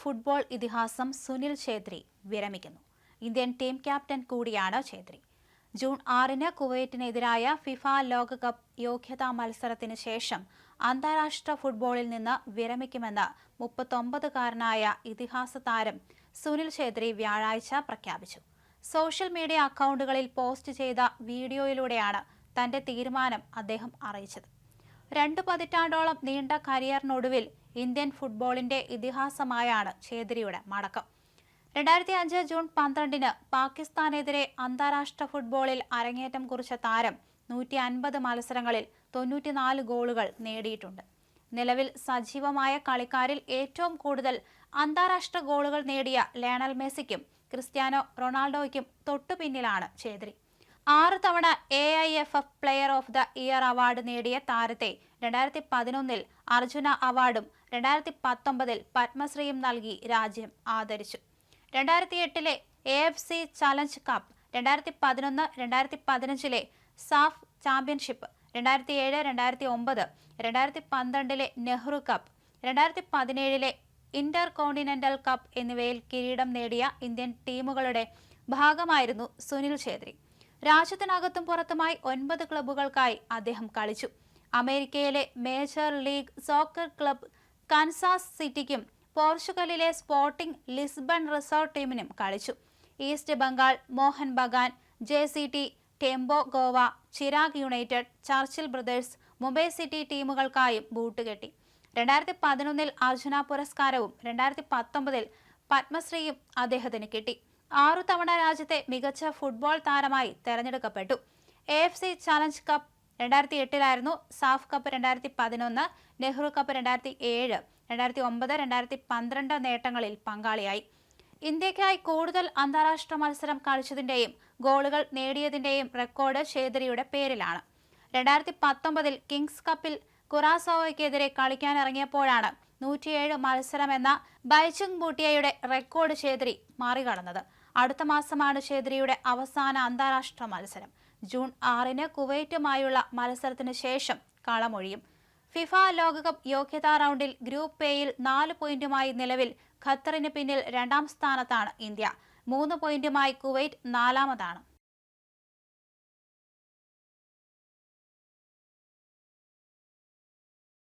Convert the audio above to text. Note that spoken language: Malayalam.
ഫുട്ബോൾ ഇതിഹാസം സുനിൽ ഛേത്രി വിരമിക്കുന്നു. ഇന്ത്യൻ ടീം ക്യാപ്റ്റൻ കൂടിയാണ് ഛേത്രി. ജൂൺ ആറിന് കുവൈറ്റിനെതിരായ ഫിഫ ലോകകപ്പ് യോഗ്യതാ മത്സരത്തിന് ശേഷം അന്താരാഷ്ട്ര ഫുട്ബോളിൽ നിന്ന് വിരമിക്കുമെന്ന് മുപ്പത്തൊമ്പതുകാരനായ ഇതിഹാസ താരം സുനിൽ ഛേത്രി വ്യാഴാഴ്ച പ്രഖ്യാപിച്ചു. സോഷ്യൽ മീഡിയ അക്കൗണ്ടുകളിൽ പോസ്റ്റ് ചെയ്ത വീഡിയോയിലൂടെയാണ് തന്റെ തീരുമാനം അദ്ദേഹം അറിയിച്ചത്. രണ്ട് പതിറ്റാണ്ടോളം നീണ്ട കരിയറിനൊടുവിൽ ഇന്ത്യൻ ഫുട്ബോളിന്റെ ഇതിഹാസമായാണ് ഛേദ്രിയുടെ മടക്കം. രണ്ടായിരത്തി അഞ്ച് ജൂൺ പന്ത്രണ്ടിന് പാകിസ്ഥാനെതിരെ അന്താരാഷ്ട്ര ഫുട്ബോളിൽ അരങ്ങേറ്റം കുറിച്ച താരം നൂറ്റി അൻപത് മത്സരങ്ങളിൽ തൊണ്ണൂറ്റിനാല് ഗോളുകൾ നേടിയിട്ടുണ്ട്. നിലവിൽ സജീവമായ കളിക്കാരിൽ ഏറ്റവും കൂടുതൽ അന്താരാഷ്ട്ര ഗോളുകൾ നേടിയ ലയണൽ മെസ്സിക്കും ക്രിസ്ത്യാനോ റൊണാൾഡോയ്ക്കും തൊട്ടുപിന്നിലാണ് ഛേത്രി ആറ് തവണ A I F F player of the year award നേടിയ താരത്തെ രണ്ടായിരത്തി പതിനൊന്നിൽ അർജുന അവാർഡും രണ്ടായിരത്തി പത്തൊമ്പതിൽ പത്മശ്രീയും നൽകി രാജ്യം ആദരിച്ചു. രണ്ടായിരത്തി എട്ടിലെ A F C challenge cup രണ്ടായിരത്തി പതിനൊന്ന് രണ്ടായിരത്തി പതിനഞ്ചിലെ സാഫ് ചാമ്പ്യൻഷിപ്പ് രണ്ടായിരത്തി ഏഴ് രണ്ടായിരത്തി ഒമ്പത് രണ്ടായിരത്തി പന്ത്രണ്ടിലെ നെഹ്റു കപ്പ് രണ്ടായിരത്തി പതിനേഴിലെ ഇന്റർ കോണ്ടിനെന്റൽ കപ്പ് എന്നിവയിൽ കിരീടം നേടിയ ഇന്ത്യൻ ടീമുകളുടെ ഭാഗമായിരുന്നു സുനിൽ ഛേത്രി. രാജ്യത്തിനകത്തും പുറത്തുമായി ഒൻപത് ക്ലബ്ബുകൾക്കായി അദ്ദേഹം കളിച്ചു. അമേരിക്കയിലെ major league soccer club Kansas സിറ്റിക്കും പോർച്ചുഗലിലെ സ്പോർട്ടിംഗ് ലിസ്ബൺ റിസോർട്ട് ടീമിനും കളിച്ചു. East Bengal Mohun Bagan J C T Dempo Goa Chirag united Churchill brothers Mumbai city ടീമുകൾക്കായും ബൂട്ടുകെട്ടി രണ്ടായിരത്തി പതിനൊന്നിൽ അർജുന പുരസ്കാരവും രണ്ടായിരത്തി പത്തൊമ്പതിൽ പത്മശ്രീയും അദ്ദേഹത്തിന് കിട്ടി. ആറു തവണ രാജ്യത്തെ മികച്ച ഫുട്ബോൾ താരമായി തെരഞ്ഞെടുക്കപ്പെട്ടു. A F C challenge cup രണ്ടായിരത്തി എട്ടിലായിരുന്നു സാഫ് കപ്പ് രണ്ടായിരത്തി പതിനൊന്ന് നെഹ്റു കപ്പ് രണ്ടായിരത്തി ഏഴ് രണ്ടായിരത്തി ഒമ്പത് രണ്ടായിരത്തി പന്ത്രണ്ട് നേട്ടങ്ങളിൽ പങ്കാളിയായി. ഇന്ത്യക്കായി കൂടുതൽ അന്താരാഷ്ട്ര മത്സരം കളിച്ചതിന്റെയും ഗോളുകൾ നേടിയതിന്റെയും റെക്കോർഡ് ഛേദരിയുടെ പേരിലാണ്. രണ്ടായിരത്തി പത്തൊമ്പതിൽ കിങ്സ് കപ്പിൽ കുറാസോവയ്ക്കെതിരെ കളിക്കാനിറങ്ങിയപ്പോഴാണ് നൂറ്റിയേഴ് മത്സരമെന്ന ബൈചുങ് ബൂട്ടിയയുടെ റെക്കോർഡ് ഛേദരി മറികടന്നത് അടുത്ത മാസമാണ് ഛേദ്രിയുടെ അവസാന അന്താരാഷ്ട്ര മത്സരം. ജൂൺ ആറിന് കുവൈറ്റുമായുള്ള മത്സരത്തിന് ശേഷം കളമൊഴിയും. ഫിഫ ലോകകപ്പ് യോഗ്യതാ റൗണ്ടിൽ ഗ്രൂപ്പ് എയിൽ നാല് പോയിന്റുമായി നിലവിൽ ഖത്തറിന് പിന്നിൽ രണ്ടാം സ്ഥാനത്താണ് ഇന്ത്യ. മൂന്ന് പോയിന്റുമായി കുവൈറ്റ് നാലാമതാണ്.